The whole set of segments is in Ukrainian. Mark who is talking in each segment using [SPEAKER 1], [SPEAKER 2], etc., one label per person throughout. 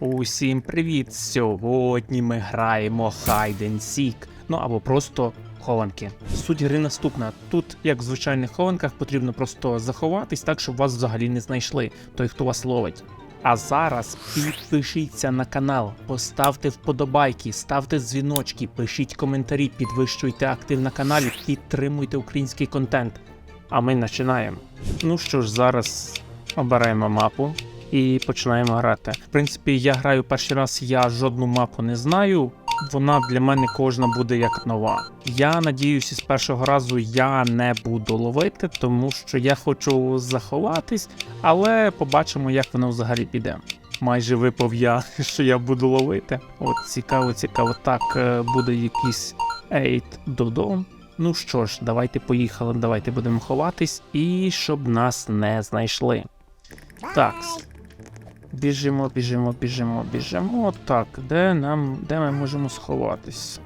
[SPEAKER 1] Усім привіт! Сьогодні ми граємо Hide and Seek, ну або просто хованки. Суть гри наступна. Тут, як в звичайних хованках, потрібно просто заховатись так, щоб вас взагалі не знайшли, той, хто вас ловить. А зараз підпишіться на канал, поставте вподобайки, ставте дзвіночки, пишіть коментарі, підвищуйте актив на каналі, підтримуйте український контент. А ми починаємо. Ну що ж, зараз обираємо мапу і починаємо грати. В принципі, я граю перший раз, я жодну мапу не знаю. Вона для мене кожна буде як нова. Я надіюся, з першого разу я не буду ловити, тому що я хочу заховатись, але побачимо, як воно взагалі піде. Майже випав я, що я буду ловити. От цікаво, цікаво. Так, е, буде якийсь ейт додому. Ну що ж, давайте поїхали, давайте будемо ховатись і щоб нас не знайшли. Так. Біжимо, біжимо, біжимо, біжимо. Так, де нам. де ми можемо сховатись?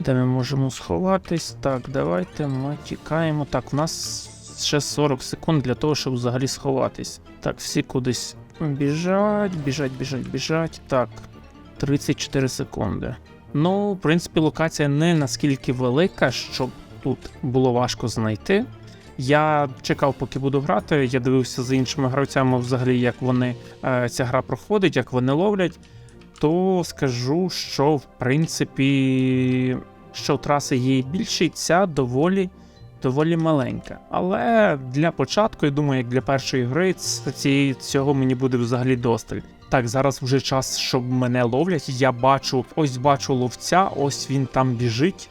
[SPEAKER 1] Де ми можемо сховатись? Так, давайте ми тікаємо. Так, в нас ще 40 секунд для того, щоб взагалі сховатись. Так, всі кудись біжать, біжать, біжать, біжать. Так, 34 секунди. Ну, в принципі, локація не наскільки велика, щоб тут було важко знайти. Я чекав, поки буду грати. Я дивився за іншими гравцями, взагалі, як вони е, ця гра проходить, як вони ловлять. То скажу, що в принципі, що траси є більше, ця доволі. Доволі маленька. Але для початку, я думаю, як для першої гри, цього мені буде взагалі досталь. Так, зараз вже час, щоб мене ловлять. Я бачу, ось бачу ловця, ось він там біжить.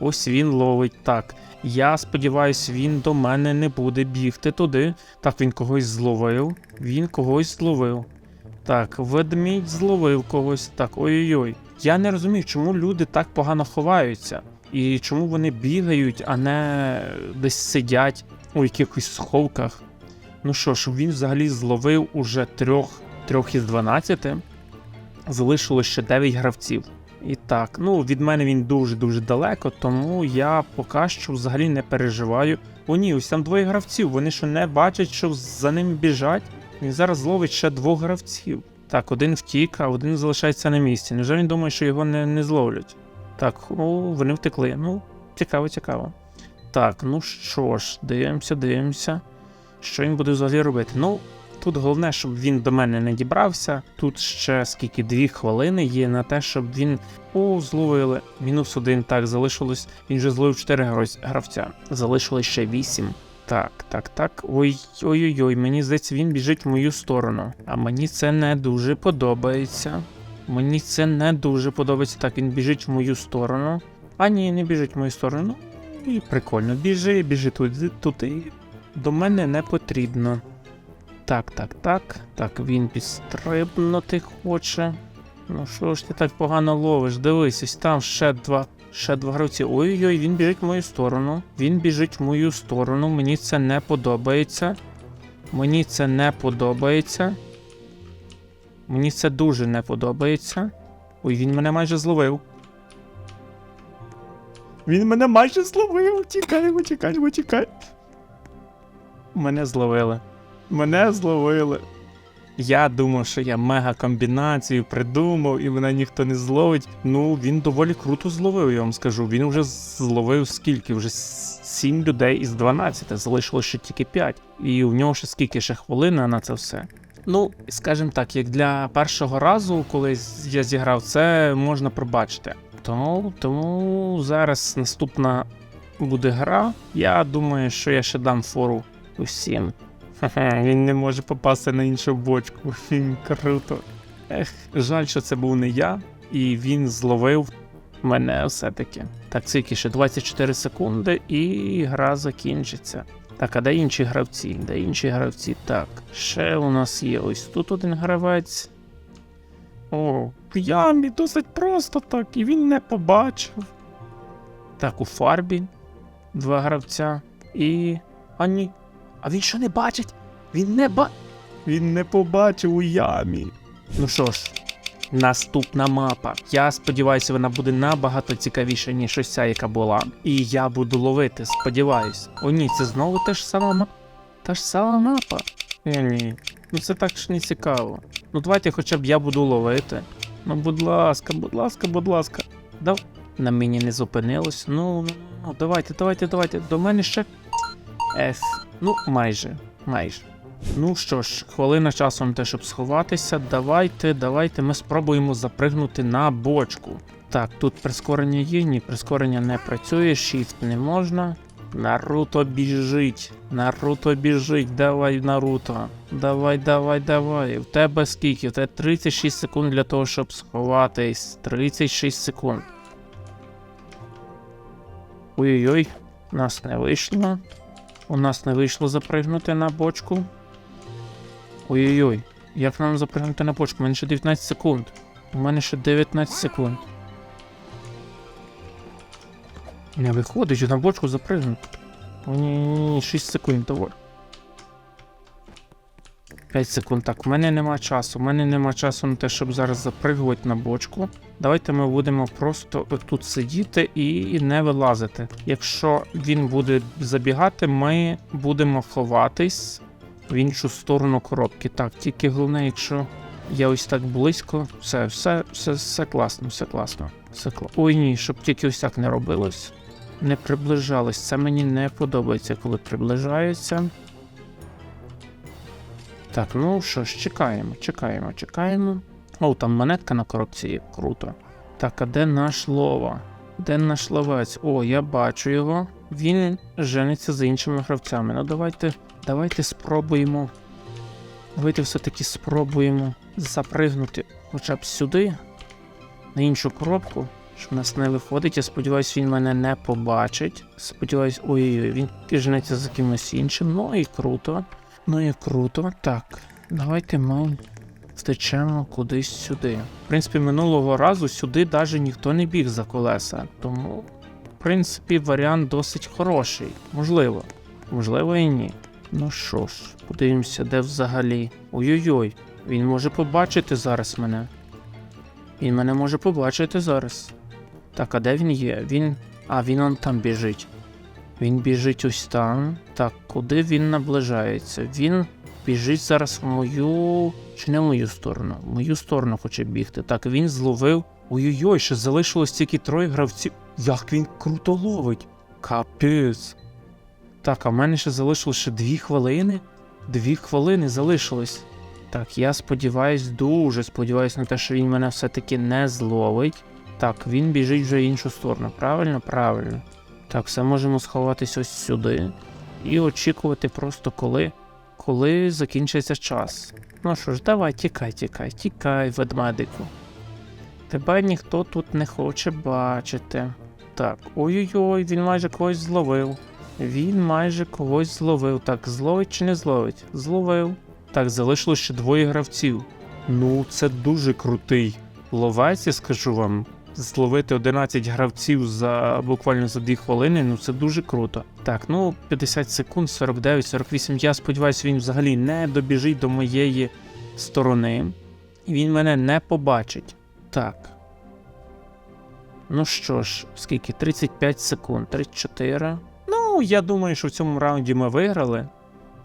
[SPEAKER 1] Ось він ловить. Так. Я сподіваюся, він до мене не буде бігти туди. Так, він когось зловив. Він когось зловив. Так, ведмідь зловив когось. Так, ой-ой-ой. Я не розумію, чому люди так погано ховаються. І чому вони бігають, а не десь сидять у якихось сховках. Ну що ж, він взагалі зловив уже трьох, трьох із 12. Залишилось ще 9 гравців. І так, ну від мене він дуже-дуже далеко, тому я поки що взагалі не переживаю. О ні, ось там двоє гравців. Вони що не бачать, що за ним біжать. Він зараз ловить ще двох гравців. Так, один втік, а один залишається на місці. Невже він думає, що його не, не зловлять? Так, о, вони втекли. Ну, цікаво, цікаво. Так, ну що ж, дивимося, дивимося. Що він буде взагалі робити? Ну, Тут головне, щоб він до мене не дібрався. Тут ще скільки дві хвилини є на те, щоб він. О, зловили. Мінус один. Так, залишилось. Він вже зловив 4 гравця. Залишилось ще 8. Так, так, так. Ой, ой-ой-ой, мені здається, він біжить в мою сторону. А мені це не дуже подобається. Мені це не дуже подобається. Так, він біжить в мою сторону. А ні, не біжить в мою сторону. Ну, І прикольно. Біжи, біжи туди, туди. До мене не потрібно. Так, так, так. Так, він підстрибнути хоче. Ну що ж ти так погано ловиш? Дивись, ось там ще два. Ще два гравці. Ой-ой-ой, він біжить в мою сторону. Він біжить в мою сторону. Мені це не подобається. Мені це не подобається. Мені це дуже не подобається. Ой, він мене майже зловив. Він мене майже зловив. Тікаємо, тікаємо, тікаємо. Мене зловили. Мене зловили. Я думав, що я мега комбінацію придумав і мене ніхто не зловить. Ну, він доволі круто зловив, я вам скажу. Він вже зловив скільки? Вже 7 людей із 12, залишилось ще тільки 5. І у нього ще скільки ще хвилина на це все. Ну, скажімо так, як для першого разу, коли я зіграв, це можна пробачити. Тому, тому зараз наступна буде гра. Я думаю, що я ще дам фору усім. Хе-хе, він не може попасти на іншу бочку. Він круто. Ех, жаль, що це був не я, і він зловив мене все-таки. Так, скільки ще 24 секунди, і гра закінчиться. Так, а де інші гравці? Де інші гравці? Так, ще у нас є ось тут один гравець. О, ямі досить просто так, і він не побачив. Так, у фарбі два гравця. І. А ні. А він що не бачить? Він не ба. Він не побачив у ямі. Ну що ж, наступна мапа. Я сподіваюся, вона буде набагато цікавіша, ніж ось ця, яка була. І я буду ловити, сподіваюсь. О ні, це знову та ж сама мапа. Та ж сама мапа. Ні, ні. Ну це так ж не цікаво. Ну давайте хоча б я буду ловити. Ну, будь ласка, будь ласка, будь ласка. Дав... На мені не зупинилось. Ну, ну, ну, давайте, давайте, давайте. До мене ще. Еф. Ну, майже, майже. Ну що ж, хвилина часу на те, щоб сховатися. Давайте, давайте ми спробуємо запригнути на бочку. Так, тут прискорення є, ні, прискорення не працює, shift не можна. Наруто біжить, Наруто біжить, давай, Наруто. Давай, давай, давай. В тебе скільки? В тебе 36 секунд для того, щоб сховатись. 36 секунд. Ой-ой-ой, нас не вийшло. У нас не вийшло запригнути на бочку. Ой-ой-ой, як нам запригнути на бочку? У мене ще 19 секунд. У мене ще 19 секунд. Не виходить на бочку запригнути. Ні, ні, ні, 6 секунд доволі. 5 секунд. Так, у мене нема часу. У мене нема часу на те, щоб зараз запригувати на бочку. Давайте ми будемо просто тут сидіти і не вилазити. Якщо він буде забігати, ми будемо ховатись в іншу сторону коробки. Так, тільки головне, якщо я ось так близько, все, все, все, все класно, все класно. Все кла... Ой ні, щоб тільки ось так не робилось. Не приближалось. Це мені не подобається, коли приближаються. Так, ну що ж, чекаємо, чекаємо, чекаємо. О, там монетка на коробці круто. Так, а де наш лова? Де наш ловець? О, я бачу його. Він жениться за іншими гравцями. Ну давайте, давайте спробуємо. Давайте все-таки спробуємо запригнути хоча б сюди, на іншу коробку. Що в нас не виходить, я сподіваюся, він мене не побачить. Сподіваюсь, ой-ой-ой, він жениться за кимось іншим. Ну і круто. Ну і круто. Так, давайте ми втечемо кудись сюди. В принципі, минулого разу сюди навіть ніхто не біг за колеса. Тому, в принципі, варіант досить хороший. Можливо. Можливо і ні. Ну що ж, подивимося, де взагалі. Ой-ой-ой, він може побачити зараз мене. Він мене може побачити зараз. Так, а де він є? Він. А, він он там біжить. Він біжить ось там. Так, куди він наближається? Він біжить зараз в мою. Чи не в мою сторону? В мою сторону хоче бігти. Так, він зловив. Ой-ой-ой, ще залишилось тільки троє гравців. Як він круто ловить! Капець. Так, а в мене ще залишилось ще дві хвилини. Дві хвилини залишилось. Так, я сподіваюсь, дуже сподіваюсь на те, що він мене все-таки не зловить. Так, він біжить вже в іншу сторону. Правильно? Правильно. Так, все можемо сховатись ось сюди. І очікувати просто коли. Коли закінчиться час. Ну що ж, давай, тікай, тікай, тікай, ведмедику. Тебе ніхто тут не хоче бачити. Так, ой-ой-ой, він майже когось зловив. Він майже когось зловив. Так, зловить чи не зловить? Зловив. Так, залишилось ще двоє гравців. Ну, це дуже крутий ловець, я скажу вам. Зловити 11 гравців за буквально за 2 хвилини, ну це дуже круто. Так, ну 50 секунд, 49, 48. Я сподіваюся, він взагалі не добіжить до моєї сторони. І він мене не побачить. Так. Ну що ж, скільки? 35 секунд, 34. Ну, я думаю, що в цьому раунді ми виграли.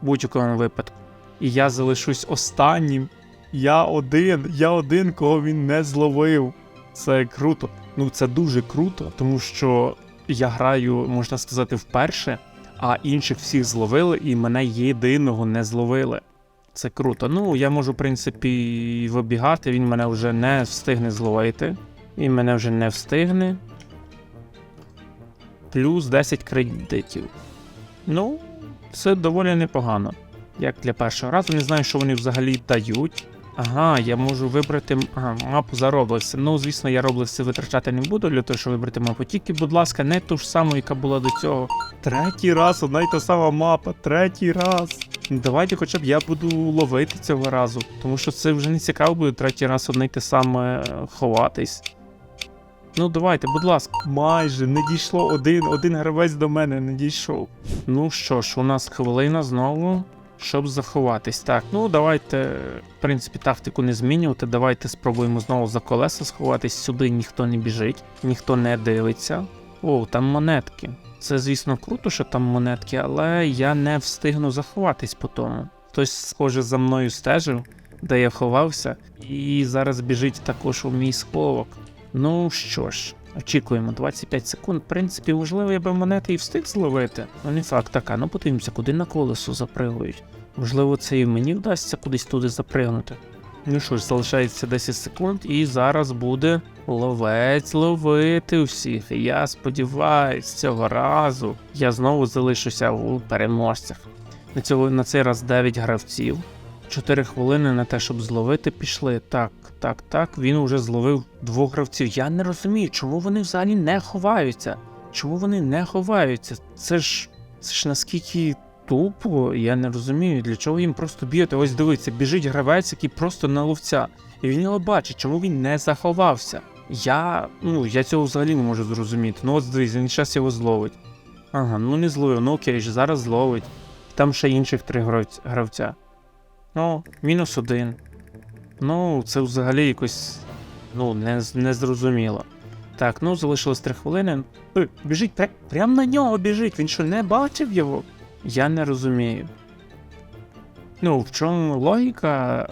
[SPEAKER 1] Будь-якому випадку. І я залишусь останнім. Я один, я один, кого він не зловив. Це круто. Ну, це дуже круто, тому що я граю, можна сказати, вперше, а інших всіх зловили, і мене єдиного не зловили. Це круто. Ну, я можу, в принципі, вибігати, він мене вже не встигне зловити. Він мене вже не встигне. Плюс 10 кредитів. Ну, це доволі непогано. Як для першого разу, не знаю, що вони взагалі дають. Ага, я можу вибрати ага, мапу за Роблеси. Ну, звісно, я Роблеси витрачати не буду для того, щоб вибрати мапу. Тільки, будь ласка, не ту ж саму, яка була до цього. Третій раз, одна й та сама мапа, третій раз. Давайте хоча б я буду ловити цього разу, тому що це вже не цікаво буде третій раз одне й те саме е, ховатись. Ну, давайте, будь ласка. Майже не дійшло один, один гравець до мене не дійшов. Ну що ж, у нас хвилина знову щоб заховатись. Так, ну давайте, в принципі, тактику не змінювати. Давайте спробуємо знову за колеса сховатись. Сюди ніхто не біжить, ніхто не дивиться. О, там монетки. Це, звісно, круто, що там монетки, але я не встигну заховатись по тому. Хтось, схоже, за мною стежив. де я ховався, і зараз біжить також у мій сховок. Ну що ж, очікуємо 25 секунд. В принципі, можливо, я би монети і встиг зловити. Ну не факт така. Ну подивимося, куди на колесо запригують. Можливо, це і мені вдасться кудись туди запригнути. Ну що ж, залишається 10 секунд, і зараз буде ловець ловити усіх. І Я сподіваюсь, цього разу я знову залишуся у переможцях. На, цього, на цей раз 9 гравців. 4 хвилини на те, щоб зловити, пішли. Так, так, так. Він уже зловив двох гравців. Я не розумію, чому вони взагалі не ховаються. Чому вони не ховаються? Це ж це ж наскільки тупо, я не розумію, для чого їм просто бігати. Ось дивиться, біжить гравець, який просто на ловця. І він його бачить, чому він не заховався. Я. Ну, я цього взагалі не можу зрозуміти. Ну от дивись, він зараз його зловить. Ага, ну не зловив, ну окей, зараз зловить. Там ще інших три гравця. Ну, мінус один. Ну, це взагалі якось. Ну, не, з- не зрозуміло. Так, ну залишилось три хвилини. Е, біжить, пря- прям на нього біжить. Він що, не бачив його? Я не розумію. Ну, в чому логіка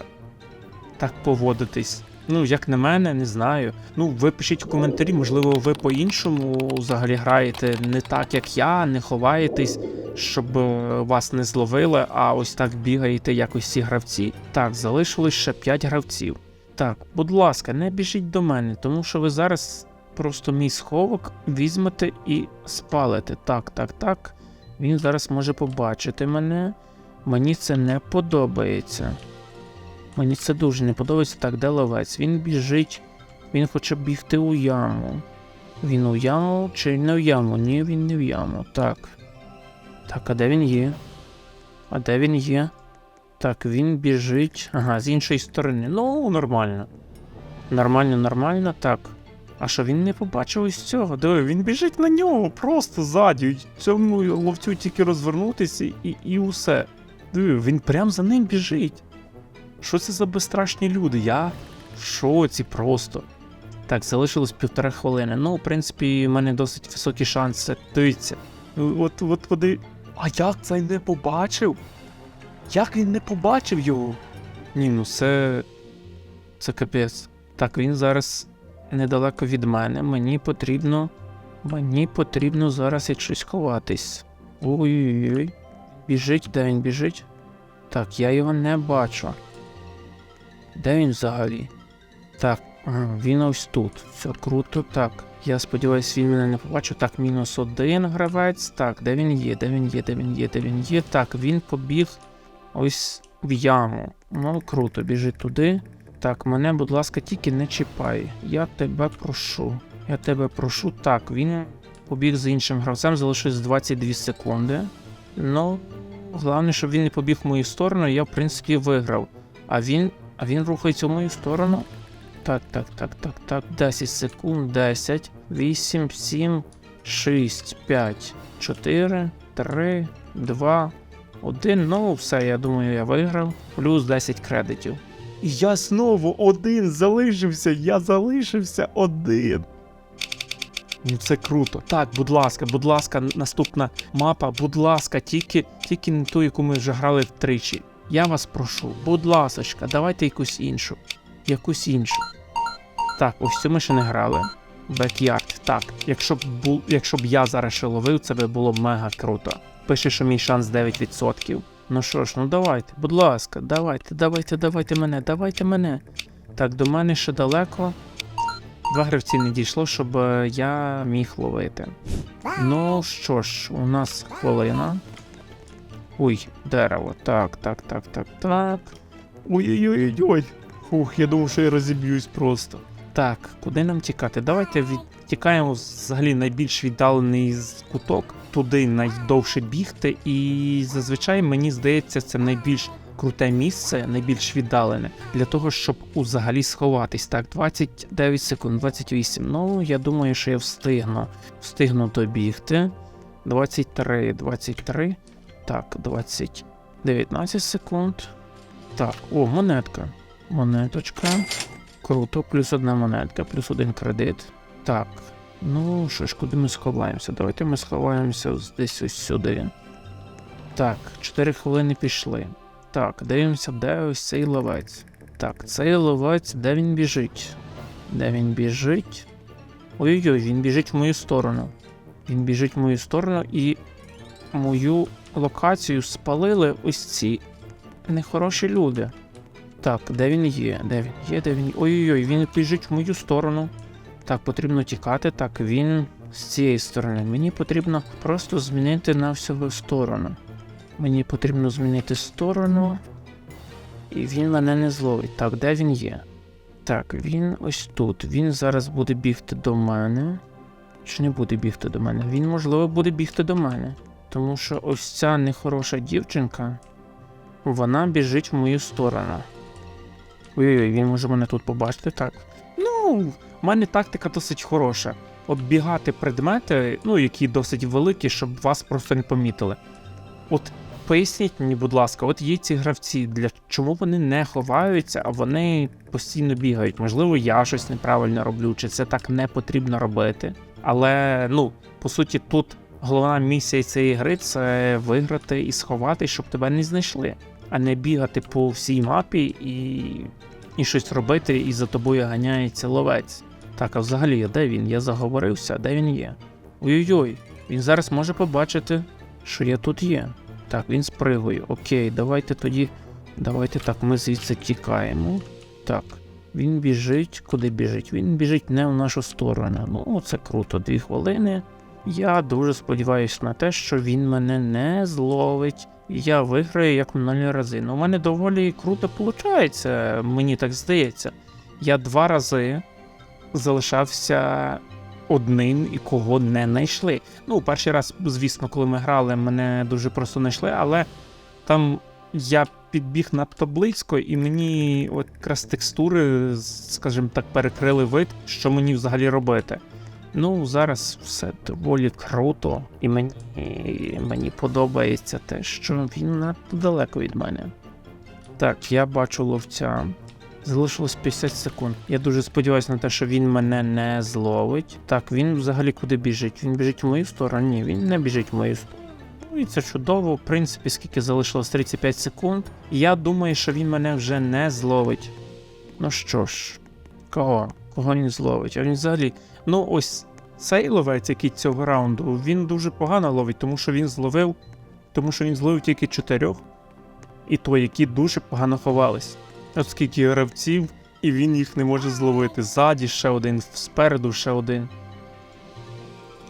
[SPEAKER 1] так поводитись? Ну, як на мене, не знаю. Ну, ви пишіть в коментарі, можливо, ви по-іншому взагалі граєте не так, як я, не ховаєтесь, щоб е, вас не зловили, а ось так бігаєте, як ось ці гравці. Так, залишилось ще 5 гравців. Так, будь ласка, не біжіть до мене, тому що ви зараз просто мій сховок візьмете і спалите. Так, так, так. Він зараз може побачити мене. Мені це не подобається. Мені це дуже не подобається. Так, де ловець? Він біжить. Він хоче бігти у яму. Він у яму чи не в яму? Ні, він не в яму. Так. Так, а де він є? А де він є? Так, він біжить. Ага, з іншої сторони. Ну, нормально. Нормально, нормально, так. А що він не побачив ось цього? Диви, він біжить на нього просто ззаді. Цьому ловцю тільки розвернутися і, і усе. Диви, він прям за ним біжить. Що це за безстрашні люди? Я в шоці просто. Так, залишилось півтора хвилини. Ну, в принципі, в мене досить високі шанси. Дивіться. Ну, От, от поди. А як цей не побачив? Як він не побачив його? Ні, ну це. Це капець. Так, він зараз недалеко від мене. Мені потрібно. Мені потрібно зараз як щось ховатись. Ой-ой-ой. Біжить, де він біжить? Так, я його не бачу. Де він взагалі? Так, він ось тут. Все круто. Так. Я сподіваюся, він мене не побачив. Так, мінус один гравець. Так, де він є? Де він є? Де він є? Де він є? Так, він побіг ось в яму. Ну, круто, біжить туди. Так, мене, будь ласка, тільки не чіпай. Я тебе прошу. Я тебе прошу. Так, він побіг з іншим гравцем, залишилось 22 секунди. Ну, головне, щоб він не побіг в мою сторону, я, в принципі, виграв. А він. А він рухається в мою сторону. Так, так, так, так, так. 10 секунд, 10, 8, 7, 6, 5, 4, 3, 2, 1. Ну, все, я думаю, я виграв. Плюс 10 кредитів. І я знову один залишився, я залишився один. Ну це круто. Так, будь ласка, будь ласка, наступна мапа, будь ласка, тільки, тільки не ту, яку ми вже грали втричі. Я вас прошу, будь ласочка, давайте якусь іншу. Якусь іншу. Так, ось цю ми ще не грали. Бекярд. Так, якщо б бу... якщо б я зараз ще ловив, це би було мега круто. Пише, що мій шанс 9%. Ну що ж, ну давайте, будь ласка, давайте, давайте, давайте мене, давайте мене. Так, до мене ще далеко. Два гравці не дійшло, щоб е, я міг ловити. Ну що ж, у нас хвилина. Ой, дерево. Так, так, так, так, так. Ой-ой-ой. Фух, я думав, що я розіб'юсь просто. Так, куди нам тікати? Давайте відтікаємо взагалі найбільш віддалений куток, туди найдовше бігти, і зазвичай мені здається, це найбільш круте місце, найбільш віддалене, для того, щоб взагалі сховатись. Так, 29 секунд, 28. Ну, я думаю, що я встигну. Встигну добігти. 23, 23. Так, 20, 19 секунд. Так, о, монетка. Монеточка. Круто, плюс одна монетка, плюс один кредит. Так. Ну що ж, куди ми сховаємося? Давайте ми сховаємося десь ось сюди. Так, 4 хвилини пішли. Так, дивимося, де ось цей ловець. Так, цей ловець, де він біжить? Де він біжить? Ой-ой-ой, він біжить в мою сторону. Він біжить в мою сторону і мою локацію спалили ось ці нехороші люди. Так, де він є? Де він є? Де він? Ой-ой-ой, він біжить в мою сторону. Так, потрібно тікати. Так, він з цієї сторони. Мені потрібно просто змінити на всю сторону. Мені потрібно змінити сторону. І він мене не зловить. Так, де він є? Так, він ось тут. Він зараз буде бігти до мене. Чи не буде бігти до мене? Він, можливо, буде бігти до мене. Тому що ось ця нехороша дівчинка, вона біжить в мою сторону. Ой-ой, він може мене тут побачити, так. Ну, в мене тактика досить хороша. Оббігати предмети, ну, які досить великі, щоб вас просто не помітили. От поясніть мені, будь ласка, от є ці гравці, для чому вони не ховаються, а вони постійно бігають. Можливо, я щось неправильно роблю, чи це так не потрібно робити. Але ну, по суті, тут головна місія цієї гри це виграти і сховати, щоб тебе не знайшли, а не бігати по всій мапі і, і щось робити, і за тобою ганяється ловець. Так, а взагалі, де він? Я заговорився, де він є? Ой-ой-ой, він зараз може побачити, що я тут є. Так, він спригує. Окей, давайте тоді. Давайте так, ми звідси тікаємо. Так, він біжить. Куди біжить? Він біжить не в нашу сторону. Ну, це круто, дві хвилини. Я дуже сподіваюся на те, що він мене не зловить. Я виграю як минулі рази. Ну, у мене доволі круто виходить, мені так здається. Я два рази залишався одним і кого не знайшли. Ну, перший раз, звісно, коли ми грали, мене дуже просто знайшли, але там я підбіг надто близько, і мені от якраз текстури, скажімо так, перекрили вид, що мені взагалі робити. Ну, зараз все доволі круто, і мені, мені подобається те, що він надто далеко від мене. Так, я бачу ловця. Залишилось 50 секунд. Я дуже сподіваюся на те, що він мене не зловить. Так, він взагалі куди біжить? Він біжить в мою сторону? Ні, він не біжить в мою сторону. Ну і це чудово. В принципі, скільки залишилось 35 секунд. Я думаю, що він мене вже не зловить. Ну що ж, кого? Кого він зловить? А він взагалі. Ну, ось цей ловець, який цього раунду, він дуже погано ловить, тому що він зловив. Тому що він зловив тільки чотирьох. І то, які дуже погано ховались. От скільки гравців, і він їх не може зловити. Ззаді ще один, спереду ще один.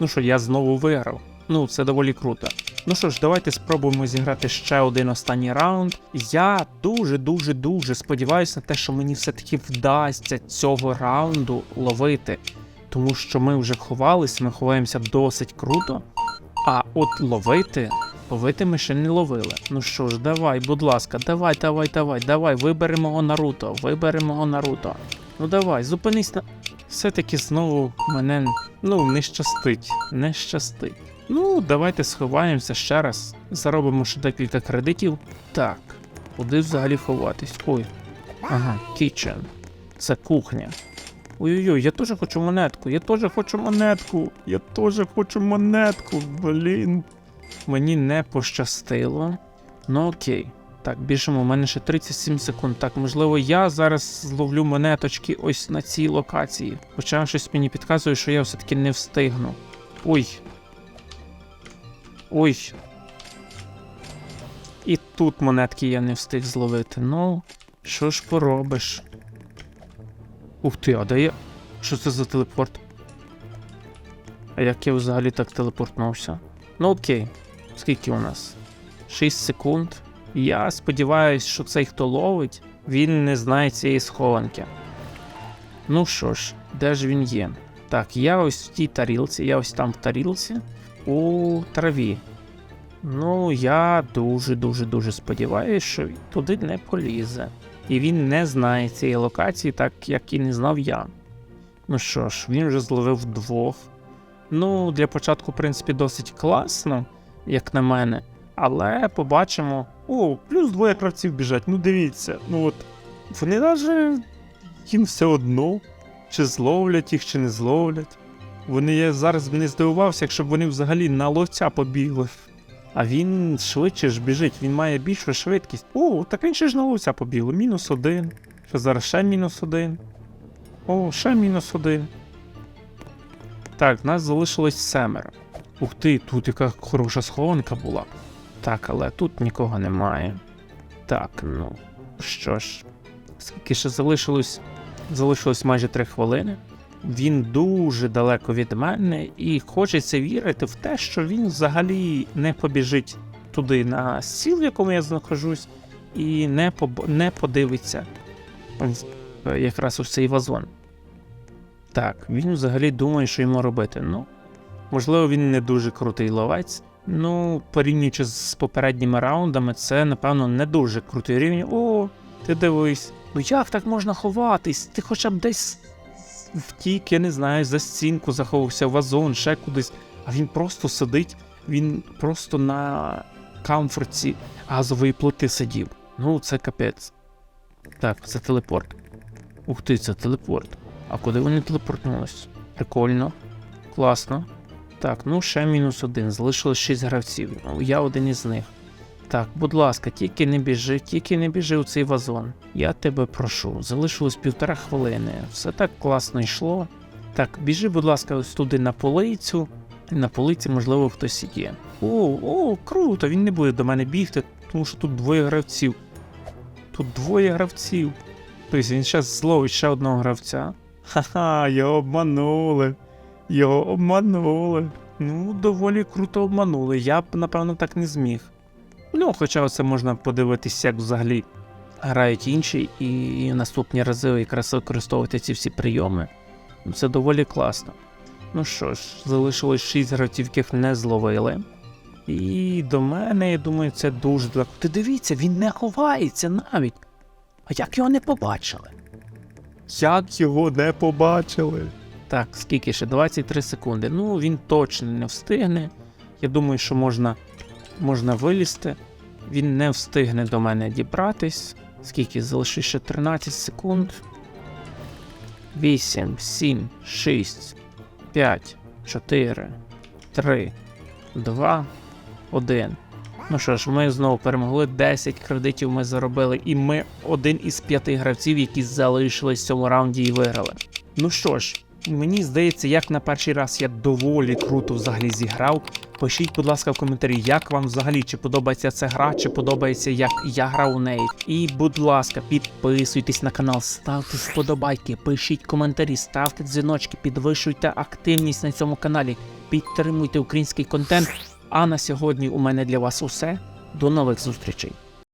[SPEAKER 1] Ну що, я знову виграв. Ну, це доволі круто. Ну що ж, давайте спробуємо зіграти ще один останній раунд. Я дуже, дуже, сподіваюся на те, що мені все-таки вдасться цього раунду ловити. Тому що ми вже ховались, ми ховаємося досить круто. А от ловити, ловити ми ще не ловили. Ну що ж, давай, будь ласка, давай, давай, давай, давай, виберемо мого Наруто, виберемо мого Наруто. Ну давай, зупинись на. Все-таки знову мене ну не щастить, не щастить. Ну, давайте сховаємося ще раз. Заробимо ще декілька кредитів. Так, куди взагалі ховатись? Ой. Ага, kitchen. Це кухня. Ой-ой-ой, я теж хочу монетку, я теж хочу монетку, я теж хочу монетку, блін. Мені не пощастило. Ну окей. Так, біжимо, у мене ще 37 секунд. Так, можливо, я зараз зловлю монеточки ось на цій локації. Хоча щось мені підказує, що я все-таки не встигну. Ой. Ой. І тут монетки я не встиг зловити. Ну, що ж поробиш? Ух ти, а де. Що це за телепорт? А як я взагалі так телепортнувся? Ну окей. Скільки у нас? 6 секунд. Я сподіваюся, що цей, хто ловить, він не знає цієї схованки. Ну що ж, де ж він є? Так, я ось в тій тарілці, я ось там в тарілці у траві. Ну, я дуже-дуже дуже сподіваюся, що він туди не полізе. І він не знає цієї локації, так як і не знав я. Ну що ж, він вже зловив двох. Ну, для початку, в принципі, досить класно, як на мене. Але побачимо. О, плюс двоє кравців біжать. Ну дивіться, ну от вони навіть їм все одно, чи зловлять їх, чи не зловлять. Вони я зараз не здивувався, якщо б вони взагалі на ловця побігли. А він швидше ж біжить, він має більшу швидкість. О, так він ще ж на ловця побігли. Мінус один. Що зараз ще мінус один. О, ще мінус один. Так, нас залишилось семеро. Ух ти, тут яка хороша схованка була. Так, але тут нікого немає. Так, ну що ж, скільки ще залишилось? Залишилось майже три хвилини. Він дуже далеко від мене, і хочеться вірити в те, що він взагалі не побіжить туди на стіл, в якому я знаходжусь, і не, поб... не подивиться якраз у цей вазон. Так, він взагалі думає, що йому робити. Ну, можливо, він не дуже крутий ловець. Ну, порівнюючи з попередніми раундами, це, напевно, не дуже крутий рівень. О, ти дивись. Ну як так можна ховатись? Ти хоча б десь втік, я не знаю, за стінку заховався, вазон, ще кудись. А він просто сидить, він просто на камфорті газової плити сидів. Ну, це капець. Так, це телепорт. Ух ти, це телепорт. А куди вони телепортнулись? Прикольно. Класно. Так, ну ще мінус один. Залишилось 6 гравців. Ну, я один із них. Так, будь ласка, тільки не біжи, тільки не біжи у цей вазон. Я тебе прошу. Залишилось півтора хвилини. Все так класно йшло. Так, біжи, будь ласка, ось туди на полицю. На полиці, можливо, хтось є. О, о, круто, він не буде до мене бігти, тому що тут двоє гравців. Тут двоє гравців. Тобто він зараз зловить ще одного гравця. Ха-ха, його обманули. Його обманули. Ну, доволі круто обманули. Я б, напевно, так не зміг. Ну, хоча це можна подивитися, як взагалі грають інші, і наступні рази якраз використовувати ці всі прийоми. Ну, Це доволі класно. Ну що ж, залишилось 6 гравців, яких не зловили. І до мене, я думаю, це дуже далеко. Ти дивіться, він не ховається навіть. А як його не побачили? Як його не побачили? Так, скільки ще? 23 секунди. Ну, він точно не встигне. Я думаю, що можна, можна вилізти. Він не встигне до мене дібратись. Скільки? Залишив ще 13 секунд. 8, 7, 6, 5, 4, 3, 2, 1. Ну що ж, ми знову перемогли. 10 кредитів ми заробили, і ми один із п'яти гравців, які залишились в цьому раунді і виграли. Ну що ж, мені здається, як на перший раз я доволі круто взагалі зіграв. Пишіть, будь ласка, в коментарі, як вам взагалі, чи подобається ця гра, чи подобається, як я грав у неї. І, будь ласка, підписуйтесь на канал, ставте вподобайки, пишіть коментарі, ставте дзвіночки, підвищуйте активність на цьому каналі, підтримуйте український контент. А на сьогодні у мене для вас усе. До нових зустрічей.